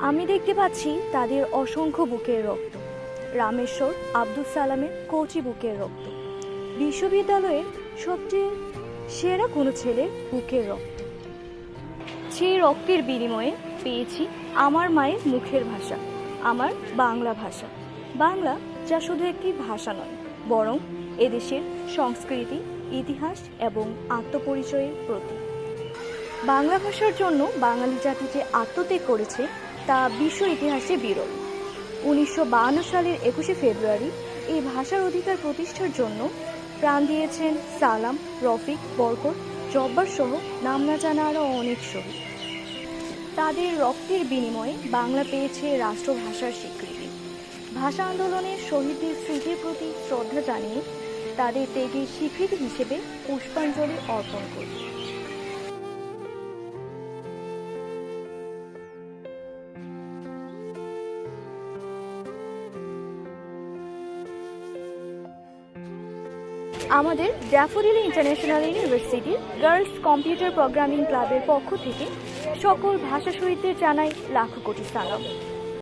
আমি দেখতে পাচ্ছি তাদের অসংখ্য বুকের রক্ত। রামেশ্বর আব্দুল সালামের কচি বুকের রক্ত। বিশ্ববিদ্যালয়ের সবচেয়ে সেরা কোনো ছেলের বুকের রক্ত। সেই রক্তের বিনিময়ে পেয়েছি আমার মায়ের মুখের ভাষা, আমার বাংলা ভাষা। বাংলা যা শুধু একটি ভাষা নয়, বরং এদেশের সংস্কৃতি, ইতিহাস এবং আত্মপরিচয়ের প্রতীক। বাংলা ভাষার জন্য বাঙালি জাতি যে আত্মত্যাগ করেছে, তা বিশ্ব ইতিহাসে বিরল। উনিশশো সালের একুশে ফেব্রুয়ারি এই ভাষার অধিকার প্রতিষ্ঠার জন্য প্রাণ দিয়েছেন সালাম, রফিক, বরকত, জব্বার সহ নাম না জানা আরও অনেক শহীদ। তাদের রক্তের বিনিময়ে বাংলা পেয়েছে রাষ্ট্রভাষার স্বীকৃতি। ভাষা আন্দোলনের শহীদদের স্মৃতির প্রতি শ্রদ্ধা জানিয়ে তাদের ত্যাগের স্বীকৃতি হিসেবে পুষ্পাঞ্জলি অর্পণ করি। আমাদের ড্যাফোডিল ইন্টারন্যাশনাল ইউনিভার্সিটির গার্লস কম্পিউটার প্রোগ্রামিং ক্লাবের পক্ষ থেকে সকল ভাষা শহীদদের জানাই লাখ কোটি সালাম।